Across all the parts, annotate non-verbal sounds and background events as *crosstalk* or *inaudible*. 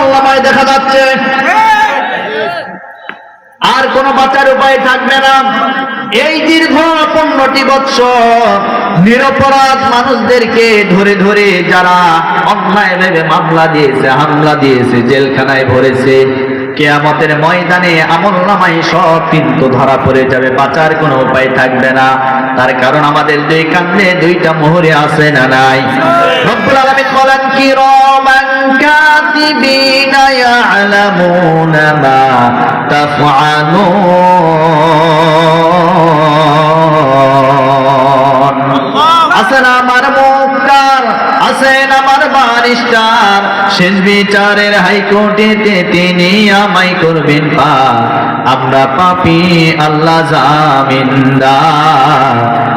আমল্লামায় দেখা যাচ্ছে। আর কোন বাঁচার উপায় থাকবে না। এই দীর্ঘ পনেরোটি বৎসর নিরপরাধ মানুষদেরকে ধরে ধরে যারা অন্যায় ভেবে মামলা দিয়েছে, হামলা দিয়েছে, জেলখানায় ভরেছে, কেয়ামতের ময়দানে আমল নামাই সব কিন্তু ধরা পড়ে যাবে। বাঁচার কোনো উপায় থাকবে না। তার কারণ আমাদের দুই কান্দে দুইটা মোহরে আছে না নাই? বলেন কি রমান আমার মুক্তার আছেন আমার বারিস্টার শেষ বিচারের হাইকোর্টেতে তিনি আমায় করবেন পা। আমরা পাপি আল্লাহ জামিনদার।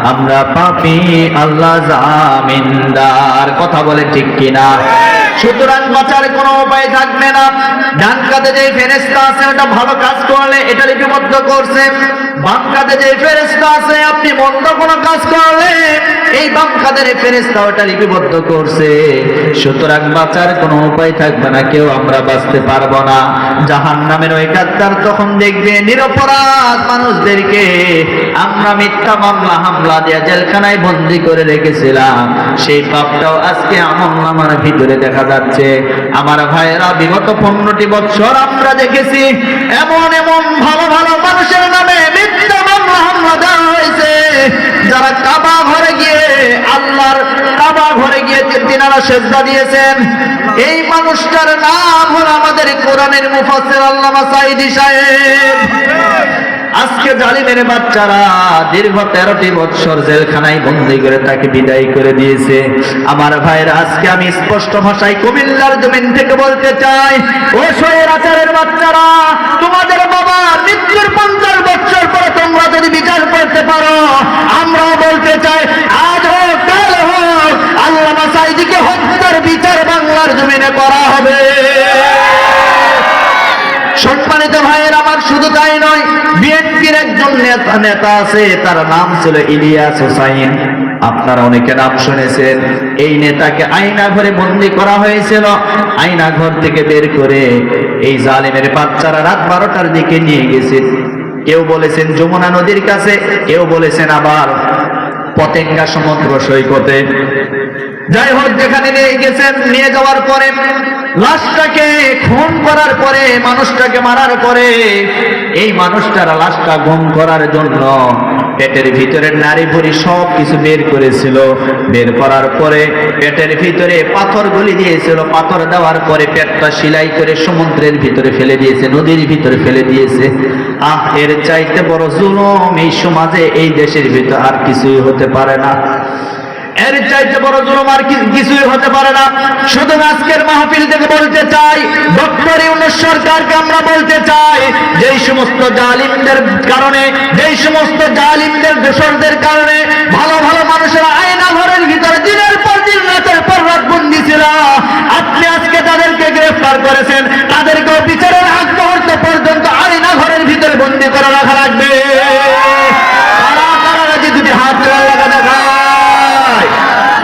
আমরা পাপি আল্লাহ জামিনদার। কথা বলে ঠিক কিনা? সুতরাং বাঁচার কোনো উপায় থাকবে না। ডান কাতে যে ফেরেস্তা আছে ওটা ভালো কাজ করলে এটা লিপিবদ্ধ করছে। বাম কাতে যে ফেরেস্তা আছে, আপনি মন্দ কোনো কাজ করলে এই বাম কাদের ফেরেস্তা ওটা লিপিবদ্ধ করছে। সুতরাং বাঁচার কোনো উপায় থাকবে না, কেউ আমরা বাঁচতে পারব না। জাহান নামের ওই গাদ্দার তখন দেখবে, নিরপরাধ মানুষদেরকে আমরা মিথ্যা মামলা, হামলা দিয়ে জেলখানায় বন্দি করে রেখেছিলাম। সেই পাপটাও আজকে আমল নামার ভিতরে দেখা যাচ্ছে। আমার ভাইয়েরা, বিগত পনেরোটি বছর আমরা দেখেছি, এমন এমন ভালো ভালো মানুষের নামে যারা কাবা ঘরে গিয়ে, আল্লাহর কাবা ঘরে গিয়ে তিনারা সেজদা দিয়েছেন, এই মানুষটার নাম হলো আমাদের কোরআনের মুফাসসির আল্লামা সাইদি সাহেব। আজকে জালিমের বাচ্চারা দীর্ঘ তেরোটি বৎসর জেলখানায় বন্দি করে তাকে বিদায় করে দিয়েছে। আমার ভাইয়ের, আজকে আমি স্পষ্ট ভাষায় কুমিল্লার জমিন থেকে বলতে চাই, ও শোয়ের আচারের বাচ্চারা, তোমাদের বাবা মৃত্যুর পঞ্চাশ বৎসর পরে তোমরা যদি বিচার করতে পারো আমরাও বলতে চাই আজ হোক কাল হোক আল্লাহ সাইদিকে হত্যার বিচার বাংলার জমিনে করা হবে সম্মানিত ভাইয়ের আমার শুধু তাই নয় বিএনপির একজন নেতা নেতা আছে, তার নাম ছিল ইলিয়াস হোসাইন। আপনারা অনেকে নাম শুনেছেন, এই নেতাকে আয়না ঘরে বন্দি করা হয়েছিল। আয়না ঘর থেকে বের করে এই জালিমের বাচ্চারা রাত বারোটার দিকে নিয়ে গেছে। কেউ বলেছেন যমুনা নদীর কাছে, কেউ বলেছেন আবার পতেঙ্গা সমুদ্র সৈকতে। যাই হোক, যেখানে নিয়ে গেছেন, নিয়ে যাওয়ার পরে, লাশটাকে খুন করার পরে, মানুষটাকে মারার পরে, এই মানুষটার লাশটা গুম করার জন্য পেটের ভিতরে নারী ভরি সব কিছু বের করেছিল। বের করার পরে পেটের ভিতরে পাথর গলি দিয়েছিল। পাথর দেওয়ার পরে পেটটা সিলাই করে সমুদ্রের ভিতরে ফেলে দিয়েছে, নদীর ভিতরে ফেলে দিয়েছে। আহ, এর চাইতে বড় জুলুম এই সমাজে, এই দেশের ভিতর আর কিছুই হতে পারে না। এর চাইতে বড় জুলুম আর কিছুই হতে পারে না। শুধু আজকের মাহফিল থেকে বলতে চাই ডক্টর ইউনুস সরকারকে আমরা বলতে চাই, যেই সমস্ত জালিমদের কারণে, যেই সমস্ত জালিমদের দোষরদের কারণে ভালো ভালো মানুষেরা আয়না ঘরের ভিতরে দিনের পর দিন রাতের পর রাত বন্দি ছিল। আপনি আজকে তাদেরকে গ্রেফতার করেছেন, তাদেরকেও বিচারের আগ মুহূর্ত পর্যন্ত আয়না ঘরের ভিতরে বন্দি করে রাখা লাগবে কারা কারা রাজি দুটি হাত তোলার লাগা দেখায়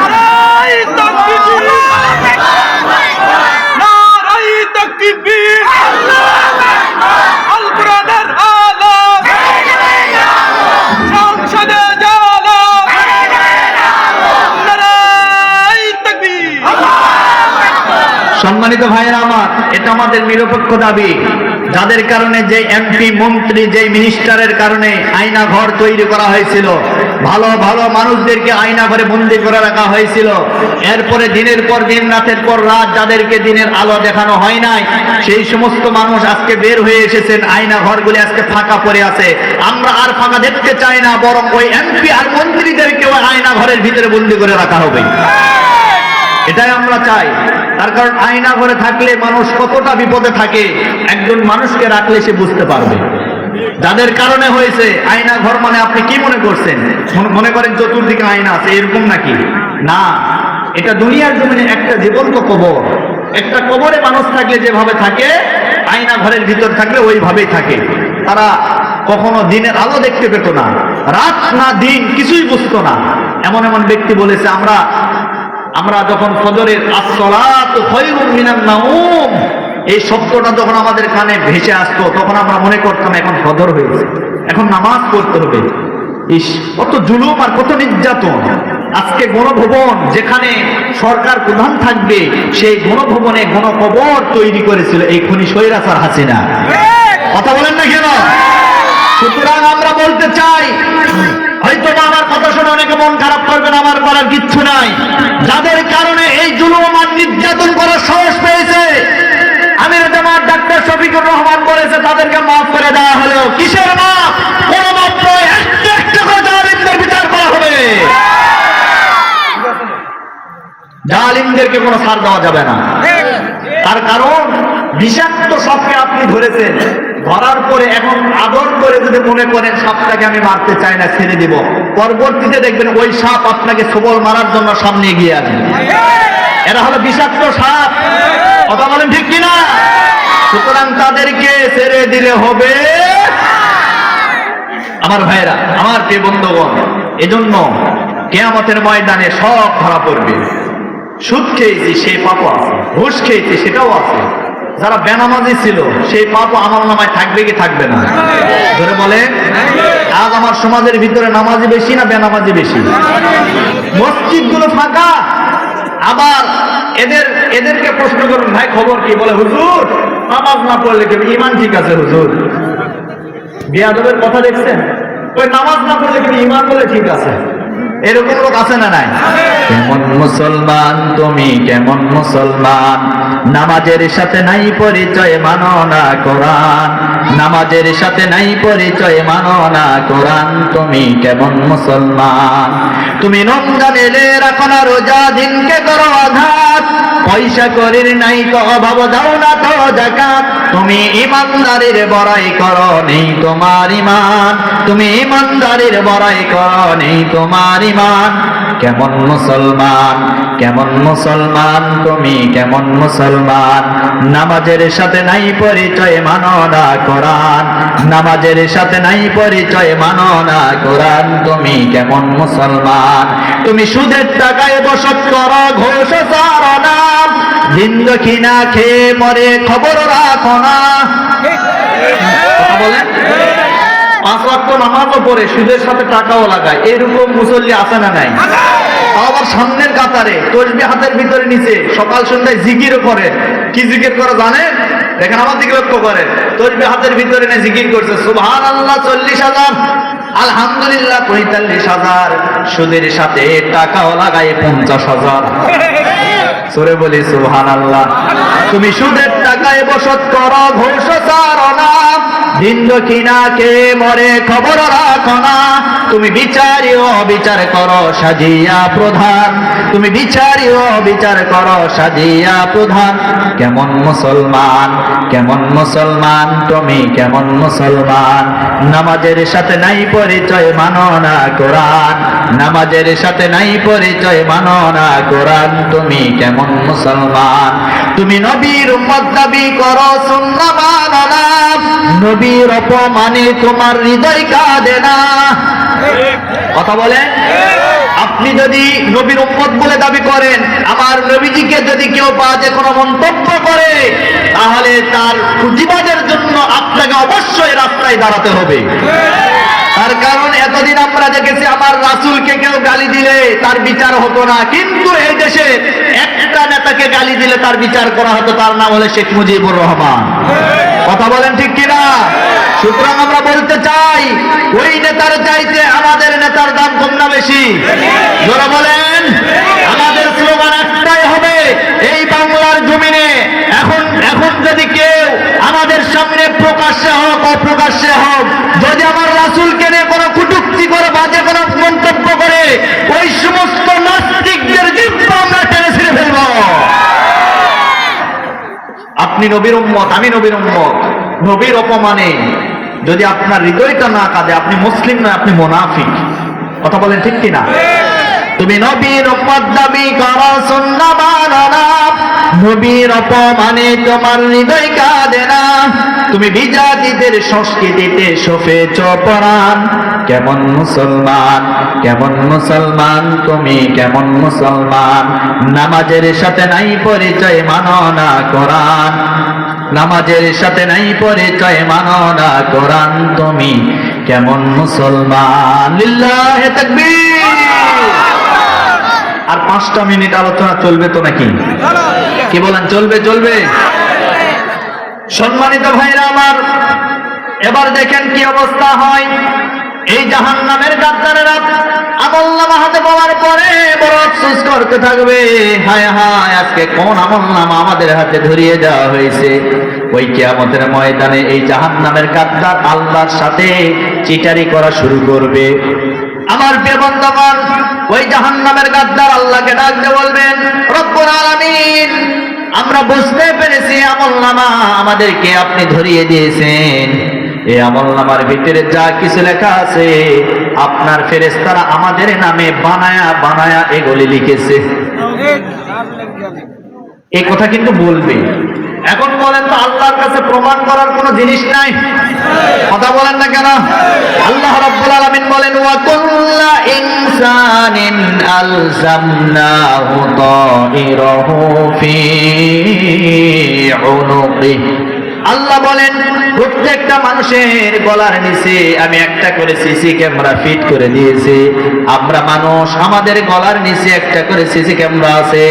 নারাই তাকবীর নারাই তাকবীর আল কোরআনের আলো সংসদে জালো নারাই তাকবীর সম্মানিত ভাইয়েরা আমার এটা আমাদের নিরপেক্ষ দাবি। যাদের কারণে যে এমপি, মন্ত্রী, যে মিনিস্টারের কারণে আয়না ঘর তৈরি করা হয়েছিল, ভালো ভালো মানুষদেরকে আয়না ঘরে বন্দি করে রাখা হয়েছিল, এরপরে দিনের পর দিন, রাতের পর রাত যাদেরকে দিনের আলো দেখানো হয় নাই, সেই সমস্ত মানুষ আজকে বের হয়ে এসেছেন, আয়না ঘরগুলি আজকে ফাঁকা পড়ে আছে। আমরা আর ফাঁকা দেখতে চাই না, বরং ওই এমপি আর মন্ত্রীদেরকে ওই আয়না ঘরের ভিতরে বন্দি করে রাখা হবে। এটাই আমরা চাই। তার কারণ আয়না ঘরে থাকলে মানুষ কতটা বিপদে থাকে, একজন মানুষকে রাখলে সে বুঝতে পারবে। যাদের কারণে হয়েছে, আয়না ঘর মানে আপনি কি মনে করছেন? মনে- করেন চতুর্দিকে আয়না আছে, এরকম নাকি? না, এটা দুনিয়ার জমিনে একটা জীবন্ত কবর। একটা কবরে মানুষ থাকলে যেভাবে থাকে, আয়না ঘরের ভিতর থাকলে ওইভাবেই থাকে। তারা কখনো দিনের আলো দেখতে পেত না, রাত না দিন কিছুই বুঝতো না। এমন এমন ব্যক্তি বলেছে, আমরা আমরা যখন ফজরের মিনান নাউম এই শব্দটা যখন আমাদের কানে ভেসে আসতো তখন আমরা মনে করতাম এখন সদর হয়েছে এখন নামাজ পড়তে হবে। ইস কত জুলুম আর কত নির্যাতন। আজকে গণভবন যেখানে সরকার প্রধান থাকবে সেই গণভবনে গণকবর তৈরি করেছিল এই খনি সৈরাচার হাসিনা। কথা বলেন না কেন? সুতরাং আমরা বলতে চাই হয়তো আমার কথা শুনে অনেকে মন খারাপ করবেন, আমার করার কিচ্ছু নাই। যাদের কারণে এই জুলুম আর নির্যাতন করার সাহস পেয়েছে, আমির জামাত ডাক্তার শফিকুর রহমান বলেছে, তাদেরকে মাফ করে দেওয়া হলো। কিসের মাফ? কোন মাপ নয় বিচার করা হবে। জালিমদেরকে কোনো ছাড় দেওয়া যাবে না। তার কারণ, বিষাক্ত সবকে আপনি ধরেছেন ধরার পরে এখন আদর করে যদি মনে করেন সাপটাকে আমি মারতে চাই না, ছেড়ে দিব। পরবর্তীতে দেখবেন ওই সাপ আপনাকে সবল মারার জন্য সামনে এগিয়ে আসবে। এরা হলো বিষাক্ত সাপ। কথা বলেন ঠিক কিনা? সুতরাং তাদেরকে ছেড়ে দিলে হবে আমার ভাইরা আমার প্রিয় বন্ধুগণ, এজন্য কেয়ামতের ময়দানে সব ধরা পড়বে। সুদ খেয়েছি, সে পাপ আছে। ঘুষ খেয়েছি, সেটাও আছে। যারা বেনামাজি ছিল, সেই পাপও আমার নামায় থাকবে কি থাকবে না? ধরে বলে আজ আমার সমাজের ভিতরে নামাজি বেশি না বেনামাজি বেশি? মসজিদগুলো ফাঁকা। আবার এদের, এদেরকে প্রশ্ন করুন, ভাই, খবর কি? বলে, হুজুর, নামাজ না পড়লে কি ইমান ঠিক আছে, হুজুর? বিয়াদবের কথা দেখছেন? ওই নামাজ না পড়লে কিন্তু ইমান বলে ঠিক আছে? এরকম লোক আছে না নাই? কেমন মুসলমান, তুমি কেমন মুসলমান? নামাজের সাথে নাই পরিচয়, মানো না কোরআন। নামাজের সাথে নাই পরিচয়, মানো না কোরআন। তুমি কেমন মুসলমান? তুমি রমজান এলে রাখো না রোজা, দিনকে করো আঘাত। পয়সা করির নাই তো অভাব, দাও না তো জাকাত। তুমি ইমানদারির বড়াই করো, নেই তোমার ইমান। তুমি ইমানদারির বড়াই করো, নেই তোমার ইমান কেমন মুসলমান? কেমন মুসলমান? তুমি কেমন মুসলমান? নামাজের সাথে নাই পরিচয়, মানো না কোরআন। নামাজের সাথে নাই পরিচয়, মানো না কোরআন। তুমি কেমন মুসলমান? তুমি সুদের টাকায় বসত করো, ঘোষ সারো জিন্দগি না খেয়ে মরে খবর রাখো না। বলেন? পাঁচ ওয়াক্ত নামাজও পড়ে সুদের সাথে টাকাও লাগায়। এরকম মুসল্লি আছে না নাই? আবার সামনের কাতারে তসবি হাতের ভিতরে নিচে সকাল সন্ধ্যায় জিকিরও করে। কি জিকির করে জানেন? দেখেন আমার দিকে লক্ষ্য করে তসবি হাতের ভিতরে নিয়ে জিকির করছে সুবহান আল্লাহ চল্লিশ হাজার। আলহামদুলিল্লাহ পঁয়তাল্লিশ হাজার। সুদের সাথে টাকাও লাগায় পঞ্চাশ হাজার। *laughs* সরে বলি সুবহান আল্লাহ তুমি সুদের টাকায় বসত করো ঘোষ না দিন কিনা কে মরে খবর রাখো না। তুমি বিচারি ও বিচার করো, সাজিয়া প্রধান। তুমি বিচারি ও বিচার করো, সাজিয়া প্রধান। কেমন মুসলমান কেমন মুসলমান, তুমি কেমন মুসলমান। নামাজের সাথে নাই পরিচয়, মানো না কোরআন। নামাজের সাথে নাই পরিচয়, মানো না কোরআন। তুমি কেমন মুসলমান, তুমি নবীর উম্মত দাবি করো নবীর অপমানে তোমার হৃদয় কাঁদে না। কথা বলেন? আপনি যদি নবীর উম্মত বলে দাবি করেন, আমার নবীজিকে যদি কেউ বাজে কোনো মন্তব্য করে, তাহলে তার প্রতিবাদের জন্য আপনাকে অবশ্যই রাস্তায় দাঁড়াতে হবে। তার কারণ এতদিন আমরা দেখেছি আমার রাসুলকে কেউ গালি দিলে তার বিচার হতো না। কিন্তু এই দেশে একটা নেতাকে গালি দিলে তার বিচার করা হতো, তার নাম হলে শেখ মুজিবুর রহমান। কথা বলেন ঠিক কিনা? সুতরাং আমরা বলতে চাই, ওই নেতার চাইতে আমাদের নেতার দাম কম না বেশি? যারা বলেন। আমাদের স্লোগান একটাই হবে, এই বাংলার জমিনে এখন এখন যদি কেউ আমাদের সামনে প্রকাশ্যে হোক, অপ্রকাশ্যে হোক যদি আমার রাসুলকে নিয়ে কোনো কুটুক্তি করে বাজে কোনো মন্তব্য করে ওই সমস্ত নাস্তিকদের কিন্তু আমরা টেনে ছিঁড়ে ফেলব। আপনি নবীর উম্মত, আমি নবীর উম্মত। নবীর অপমানে যদি আপনার হৃদয়টা না কাঁদে, আপনি মুসলিম নয়, আপনি মোনাফিক। কথা বলেন ঠিক কিনা? তুমি নবীর দাবি করা সুন্নাহ মানো না নবীর অপমানে তোমার হৃদয় কাঁদে না। তুমি বিজাতিদের সংস্কৃতিতে সফেছ পরাণ। কেমন মুসলমান কেমন মুসলমান, তুমি কেমন মুসলমান। নামাজের সাথে নাই পরিচয় মানো না কোরআন। নামাজের সাথে নাই পরিচয় মানো না কোরআন। তুমি কেমন মুসলমান। লিল্লাহে তাকবীর। আর পাঁচটা মিনিট আলোচনা চলবে তো নাকি? কি বলেন, চলবে চলবে? সম্মানিত ভাইরা আমার, এবার দেখেন কি অবস্থা হয়। এই জাহান নামের গাদ্দারেরা হাতে পাওয়ার পরে বড় করতে থাকবে। হায় হায়, আজকে কোন আমল্লামা আমাদের হাতে ধরিয়ে দেওয়া হয়েছে। ওই কিয়ামতের ময়দানে এই জাহান নামের গাদ্দার আল্লাহর সাথে চিটারি করা শুরু করবে। আমার বন্ধুগণ ওই জাহান্নামের গাদ্দার আল্লাহকে ডাকতে বলবেন, রব্বুল আলামিন, আমরা বুঝতে পেরেছি আমল নামা আমাদেরকে আপনি ধরিয়ে দিয়েছেন। এই আমলনামার ভিতরে যা কিছু লেখা আছে, আপনার ফেরেস্তারা আমাদের নামে বানায়া বানায়া এগুলি লিখেছে। এই কথা কিন্তু বলবে। এখন বলেন তো, আল্লাহর কাছে প্রমাণ করার কোনো জিনিস নাই? কথা বলেন না কেন? আল্লাহ রাব্বুল আলামিন বলেন, ওয়া কুল্লা ইনসানিন আলজামনাহু তায়রাহু ফি উনুকিহি। আল্লাহ বলেন, প্রত্যেকটা মানুষের গলার নিচে আমি একটা করে সিসি ক্যামেরা ফিট করে দিয়েছি। আমরা মানুষ, আমাদের গলার নিচে একটা করে সিসি ক্যামেরা আছে।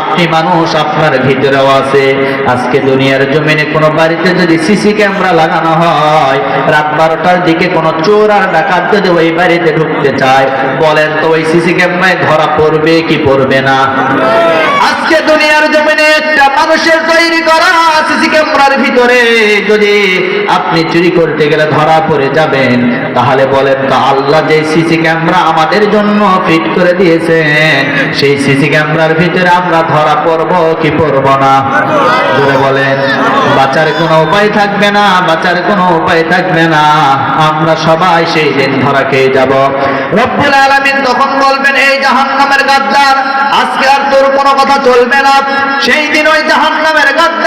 আপনি মানুষ, আপনার ভিতরেও আছে। আজকে দুনিয়ার জমিনে কোনো বাড়িতে যদি সিসি ক্যামেরা লাগানো হয়, রাত বারোটার দিকে কোনো চোর আর ডাকাত যদি ওই বাড়িতে ঢুকতে চায়, বলেন তো ওই সিসি ক্যামেরায় ধরা পড়বে কি পড়বে না? আজকে দুনিয়ার জমিনে একটা মানুষের তৈরি করা ভিতরে যদি আপনি চুরি করতে গেলে ধরা পড়ে যাবেন, তাহলে বলেন, তো আল্লাহ যে সিসি ক্যামেরা আমাদের জন্য ফিট করে দিয়েছেন সেই সিসি ক্যামেরার ভিতরে আমরা ধরা পড়ব কি পড়ব না? জোরে বলেন, বাঁচার কোনো উপায় থাকবে না, বাঁচার কোনো উপায় থাকবে না, আমরা সবাই সেই দিন ধরা খেয়ে যাব। রব্বুল আলামিন তখন বলবেন, এই জাহান্নামের গাদ্দার, আজকে আর তোর কোনো কথা চলবে না। সেই দিন ওই জাহান্নামের গাদ্দারের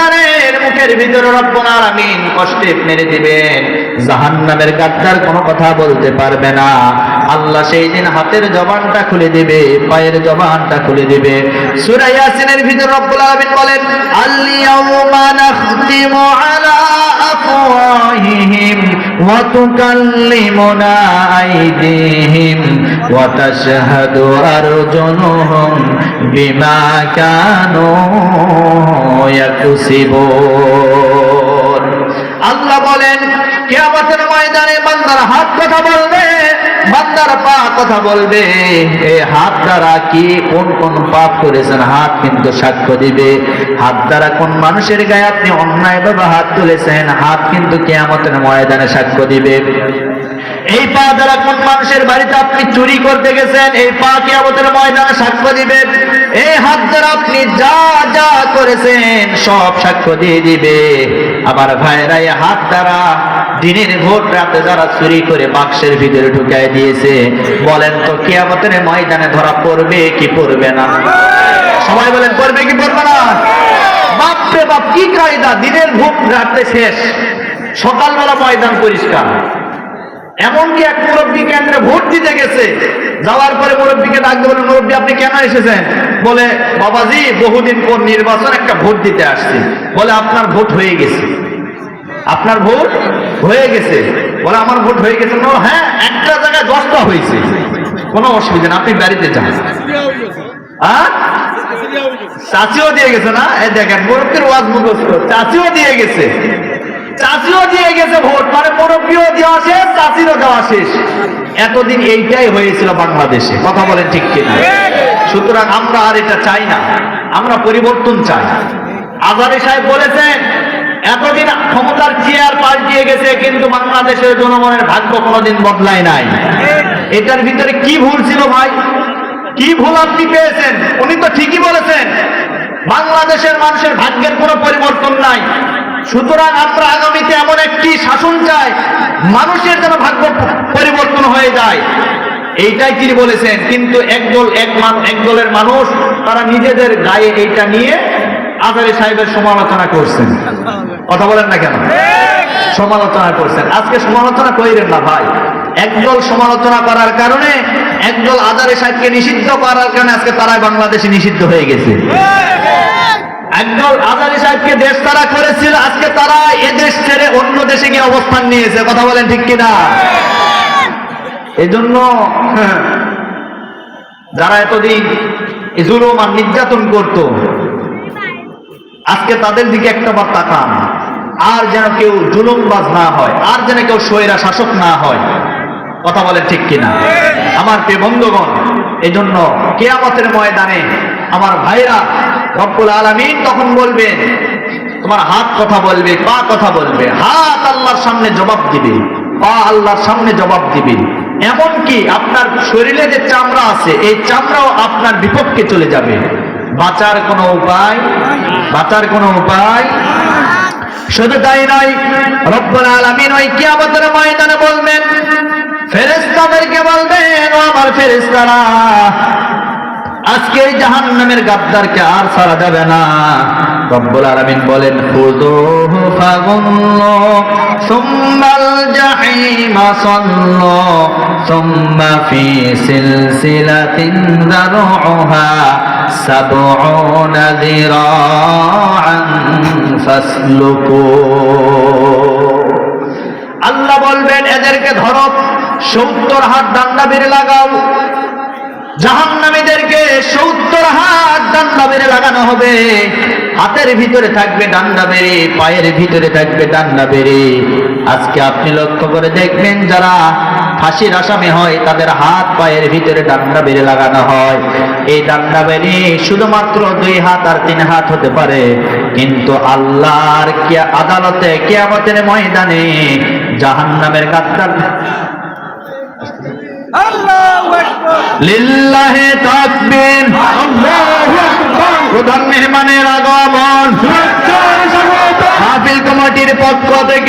মুখের ভিতরে রব্বুল আলামিন কষ্টে মেরে দিবেন। জাহান্নামের গাদ্দার কোনো কথা বলতে পারবে না। আল্লাহ সেই দিন হাতের জবানটা খুলে দিবে, পায়ের জবানটা খুলে দিবে। সূরা ইয়াসিনের ভিতরে রব্বুল আলামিন বলেন, আল-ইয়াউমা নাখতিমু আলা আফওয়াহিহিম ওয়া তুকাল্লিমুনা আইদিহিম ওয়া তাশহাদু আরজুলুহুম বিমা কানু ইয়াকসিবুন। আল্লাহ বলেন, কিয়ামতের ময়দানে বান্দার হাত কথা বলবে বান্দার পা কথা বলবে এই হাত দ্বারা কি কোন কোন পাপ করেছেন, হাত কিন্তু সাক্ষ্য দিবে। হাত দ্বারা কোন মানুষের গায়ে আপনি অন্যায় ভাবে হাত তুলেছেন, হাত কিন্তু কেয়ামতের ময়দানে সাক্ষ্য দিবে। এই পা দ্বারা কোন মানুষের বাড়িতে আপনি চুরি করতে গেছেন, এই পা কেয়ামতের ময়দানে সাক্ষ্য দিবে। এই হাত দ্বারা আপনি যা যা করেছেন, সব সাক্ষ্য দিয়ে দিবে। আমার ভাইরা এই হাত দ্বারা দিনের ভোট রাতে যারা চুরি করে বাক্সের ভিতরে ঢুকাই দিয়েছে, বলেন তো কেয়ামতের ময়দানে ধরা পড়বে কি পড়বে না? সবাই বলেন, পড়বে কি পড়বে না? বাপরে বাপ, কি কায়দা? দিনের ভোট রাতে শেষ, সকালবেলা ময়দান পরিষ্কার। এমনকি এক মুরব্বী কেন্দ্রে ভোট দিতে গেছে, যাওয়ার পরে মুরব্বীকে ডাকতে বলে মুরব্বী, আপনি কেন এসেছেন? বলে, বাবাজি, বহুদিন পর নির্বাচন একটা ভোট দিতে আসছি। বলে, আপনার ভোট হয়ে গেছে। আপনার ভোট হয়ে গেছে। বলে আমার ভোট হয়ে গেছে। হ্যাঁ একটা জায়গায় দশটা হয়েছে। কোনো অসুবিধা না আপনি বাড়িতে যান। হ্যাঁ? চাচিও দিয়ে গেছে না? এই দেখেন, মুরব্বীর ওয়াজ মুখস্থ। চাচিও দিয়ে গেছে। চাচিও দিয়ে গেছে ভোট। মানে মুরব্বীও দেওয়া শেষ, চাচিরও দেওয়া শেষ। এতদিন এইটাই হয়েছিল বাংলাদেশে। কথা বলেন ঠিক কিনা? সুতরাং আমরা আর এটা চাই না। আমরা পরিবর্তন চাই। আজারি সাহেব বলেছেন এতদিন ক্ষমতার চেয়ার পাল্টিয়ে গেছে, কিন্তু বাংলাদেশের জনগণের ভাগ্য কোনোদিন বদলায় নাই। এটার ভিতরে কি ভুল ছিল ভাই? কি ভুল আপনি পেয়েছেন? উনি তো ঠিকই বলেছেন, বাংলাদেশের মানুষের ভাগ্যের কোনো পরিবর্তন নাই। সুতরাং আমরা আগামীতে এমন একটি শাসন চাই, মানুষের যেন ভাগ্য পরিবর্তন হয়ে যায়। এইটাই তিনি বলেছেন, কিন্তু একদল এক মান এক দলের মানুষ, তারা নিজেদের গায়ে এইটা নিয়ে আজারি সাহেবের সমালোচনা করছেন। কথা বলেন না কেন? সমালোচনা করছেন। আজকে সমালোচনা করিলেন না ভাই। একদল সমালোচনা করার কারণে একদল আজারি সাহেবকে নিষিদ্ধ করার কারণে আজকে তারাই বাংলাদেশে নিষিদ্ধ হয়ে গেছে। একদল সাহেবকে দেশ তারা করেছিল, আজকে তারা ছেড়ে অন্য দেশে গিয়ে অবস্থান নিয়েছে। কথা বলেন ঠিক কিনা? এজন্য যারা এতদিন জুলুম আর নির্যাতন করত আজকে তাদের দিকে একটা বার তাকান। আর যেন কেউ জুলুমবাজ না হয়, আর যেন কেউ স্বৈরা শাসক না হয়, কথা বলে ঠিক কিনা? আমার প্রিয় বন্ধুগণ এই জন্য কেয়ামতের ময়দানে আমার ভাইরা রব্বুল আলমিন তখন বলবেন, তোমার হাত কথা বলবে, পা কথা বলবে, হাত আল্লাহর সামনে জবাব দিবে, পা আল্লাহর সামনে জবাব দিবে। এমনকি আপনার শরীরে যে চামড়া আছে, এই চামড়াও আপনার বিপক্ষে চলে যাবে। বাঁচার কোনো উপায়? বাঁচার কোনো উপায়? শুধু তাই নয়, রব্বুল আলামিন ওই কিয়ামতের ময়দানে বলবেন, ফেরেশতাদেরকে বলবেন আমার ফেরেশতারা, আজকে এই জাহান্নামের গাদ্দারকে আর ছাড়া যাবে না। রব্বুল আলামিন বলেন খুযুহু ফাগুল্লু, সুম্মাল জাহিমা সাল্লু, সুম্মা ফি সিলসিলাতিন দারউহা। সাবউনা যিরাআন ফাসলুকু আল্লাহ বলবেন, এদেরকে ধরো, সত্তর হাত ডান্ডা বেড়ে লাগাও। জাহান্নামীদেরকে সত্তর হাত ডান্ডা বেড়ে লাগানো হবে। হাতের ভিতরে থাকবে ডান্ডা বেড়ে, পায়ের ভিতরে থাকবে ডান্ডা বেড়ে। আজকে আপনি লক্ষ্য করে দেখবেন, যারা ফাঁসির আসামি হয় তাদের হাত পায়ের ভিতরে ডান্ডা বেড়ে লাগানো হয়। এই ডান্ডা বেড়ে শুধুমাত্র দুই হাত আর তিন হাত হতে পারে। কিন্তু আল্লাহর কে আদালতে কেয়ামতের ময়দানে জাহান্নামের গাদ্দার লিল্লাহে তাকবীর। প্রধান মেহমানের আগমন। মাহফিল কমিটির পক্ষ থেকে